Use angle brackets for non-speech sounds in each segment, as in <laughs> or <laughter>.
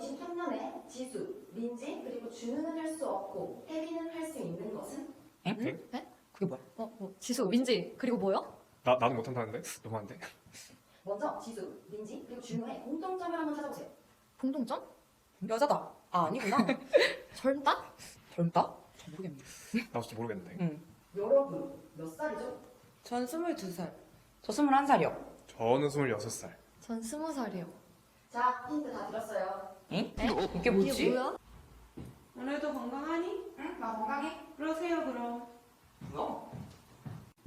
2023년에 지수, 민지, 그리고 준우는 할 수 없고 혜빈은 할 수 있는 것은? 그게 뭐야? 어, 뭐, 지수, 민지, 그리고 뭐요? 나 나도 못한다는데 너무한데. 먼저 지수, 민지, 그리고 준우의 공통점을 한번 찾아보세요. 공통점? 여자다. 아 아니구나. <laughs> 젊다? 젊다? 잘 모르겠네. 나 진짜 모르겠는데. 응. 여러분 몇 살이죠? 전 22살. 저 21살이요. 저는 26살. 전 스무 살이요. 자, 힌트 다 드렸어요. 응? 이게 뭐지? 이게 뭐야? 오늘도 건강하니? 응, 나 건강해. 그러세요 그럼. 뭐야?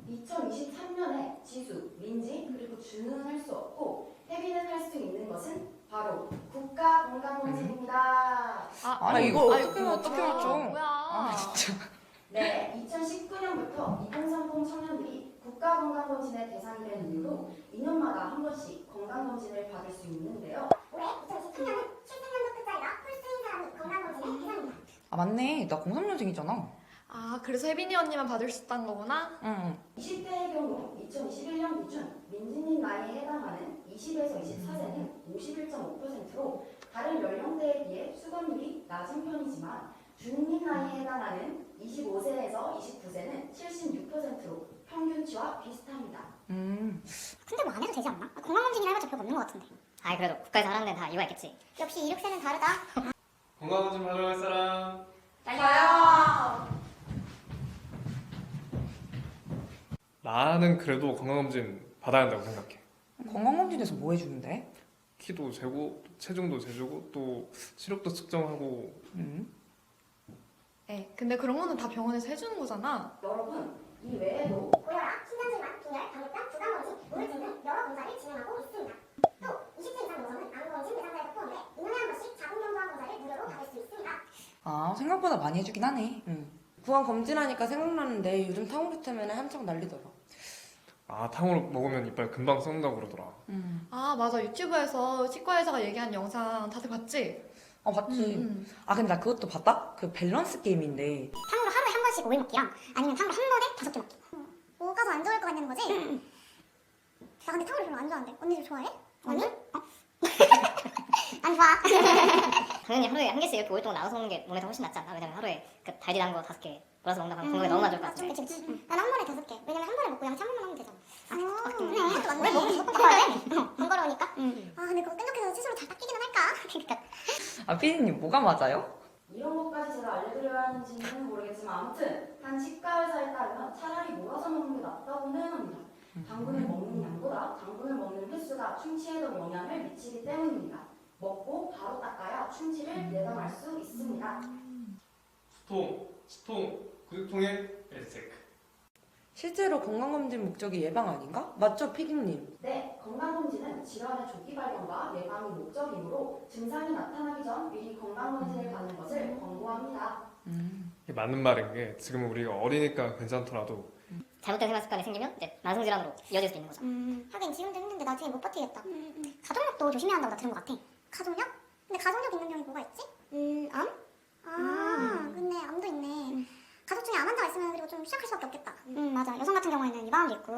2023년에 지수, 민지, 그리고 준우는 할수 없고 혜빈은 할 수 있는 것은 바로 국가건강검진입니다. 아, 아, 이걸 아이고, 어떻게 어떻게 뭐야. 맞죠? 뭐야? 아 진짜. 네, 2019년부터 2030 청년들이 국가건강검진의 대상이 된 이후로 2년마다 한 번씩 건강검진을 받을 수 있는데요. 올해 2023년은 출생연도 끝자리가 홀수인 사람이 건강검진의 대상입니다. 아 맞네. 나 03년생이잖아. 아, 그래서 혜빈이 언니만 받을 수 있다는 거구나? 응. 20대의 경우 2021년 기준 민지님 나이에 해당하는 20에서 24세는 51.5%로 다른 연령대에 비해 수검률이 낮은 편이지만 준님 나이에 해당하는 25세에서 29세는 76%로 평균치와 비슷합니다. 음. 근데 뭐 안 해도 되지 않나? 건강검진이라 해봤자 별거 없는 것 같은데. 아이 그래도 국가에서 하라는 데는 다 이유가 있겠지 역시 이륙세는 다르다. <laughs> 건강검진 받으러 갈 사람. 달려요! 나는 그래도 건강검진 받아야 한다고 생각해. 건강검진에서 뭐 해주는데? 키도 재고, 또 체중도 재주고, 또 시력도 측정하고. 음. 에, 근데 그런 거는 다 병원에서 해주는 거잖아. 여러분, 이 외에도 고혈압, 심장질환, 빈혈, 당뇨병, 부담검진, 우울증 등 여러 검사를 진행하고 있습니다. 또 20세 이상 여성은 암검진 대상자에도 포함돼 2년에 한 번씩 자궁경부암 검사를 무료로 받을 수 있습니다. 아 생각보다 많이 해주긴 하네. 응. 구강 검진하니까 생각나는데 요즘 탕후루 때문에 한창 난리더라. 아, 탕후루 먹으면 이빨 금방 썩는다고 그러더라. 음. 아, 맞아. 유튜브에서 치과 의사가 얘기한 영상 다들 봤지? 아 봤지. 음, 아 근데 나 그것도 봤다? 그 밸런스 게임인데 탕후루 하루에 한 번씩 오일 먹기랑 아니면 탕후루 한 번에 다섯 개 먹기. 뭐가 더 안 좋을 것 같냐는 거지? 나 근데 탕후루 별로 안 좋아하는데. 언니도 좋아해? 언니? 어? 안 좋아. 당연히 하루에 한 개씩 이렇게 오랫동안 나눠서 먹는 게 몸에 더 훨씬 낫지 않나? 왜냐면 하루에 그 달디 단거 다섯 개 몰아서 먹는다 하면 건강에 너무 안 좋을 것 같은데 그치 그치. 나는 한 번에 다섯 개. 왜냐면 한 번에 먹고 양치 한 번만 하면 되잖아. 아, 맞네. 또 닦아야 돼. 번거로우니까. 아 근데 그거 끈적해서 스스로 잘 닦이기는 할까? 그러니까. 아 피디님 뭐가 맞아요? 이런 것까지 제가 알려드려야 하는지는 모르겠지만 아무튼 한 치과 의사에 따르면 차라리 몰아서 먹는 게 낫다고는 합니다. 당분을 먹는 양보다 당분을 먹는 횟수가 충치에 더 영향을 미치기 때문입니다. 먹고 바로 닦아야 충치를 예방할 수 있습니다. 수통, 치통, 구육통에 헬스체크. 실제로 건강검진 목적이 예방 아닌가? 맞죠, 피디님? 네, 건강검진은 질환의 조기 발견과 예방이 목적이므로 증상이 나타나기 전 미리 건강검진을 받는 것을 권고 합니다. 음. 이게 맞는 말인 게 지금 우리가 어리니까 괜찮더라도 잘못된 생활 습관이 생기면 이제 만성 질환으로 이어질 수 있는 거죠 음, 하긴 지금도 힘든데 나중에 못 버티겠다. 가족력도 조심해야 한다고 나 들은 것 같아. 가족력? 근데 가족력 있는 병이 뭐가 있지? 음, 암? 아, 근데 암도 있네. 가족 중에 암 환자가 있으면 그리고 좀 시작할 수밖에 없겠다. 음, 맞아. 여성 같은 경우에는 이방암도 있고.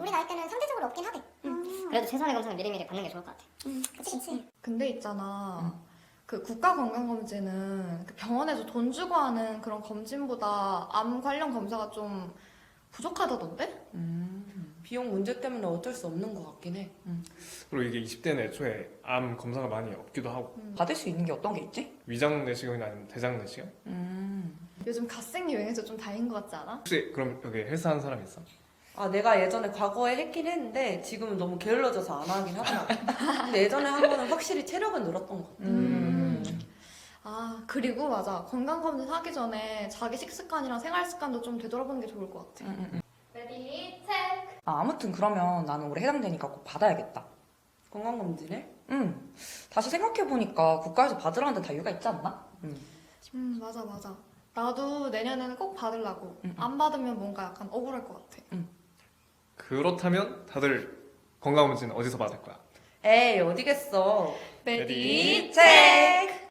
우리 나이 때는 상대적으로 없긴 하대. 음, 그래도 최소한의 검사는 미리미리 받는 게 좋을 것 같아 음, 그치, 그치. 근데 있잖아. 그 국가 건강검진은 그 병원에서 돈 주고 하는 그런 검진보다 암 관련 검사가 좀 부족하다던데? 음. 비용 문제 때문에 어쩔 수 없는 것 같긴 해. 그리고 이게 20대는 애초에 암 검사가 많이 없기도 하고 받을 수 있는 게 어떤 게 있지? 위장 내시경이나 아니면 대장 내시경? 음. 요즘 갓생 유행해서 좀 다행인 것 같지 않아? 혹시 그럼 여기 헬스 하는 사람 있어? 아, 내가 예전에 과거에 했긴 했는데 지금은 너무 게을러져서 안 하긴 하더라. <laughs> 근데 예전에 한 거는 확실히 체력은 늘었던 것 같아. 음. 아, 그리고 맞아. 건강검진 하기 전에 자기 식습관이랑 생활습관도 좀 되돌아보는 게 좋을 것 같아. 레디, 체크! 아 아무튼 그러면 나는 올해 해당되니까 꼭 받아야겠다. 건강검진을? 음. 다시 생각해 보니까 국가에서 받으라는 데는 다 이유가 있지 않나? 음. 음, 맞아, 맞아. 나도 내년에는 꼭 받으려고. 음, 음. 안 받으면 뭔가 약간 억울할 것 같아. 그렇다면 다들 건강검진 어디서 받을 거야? 에이, 어디겠어. 레디, 체크!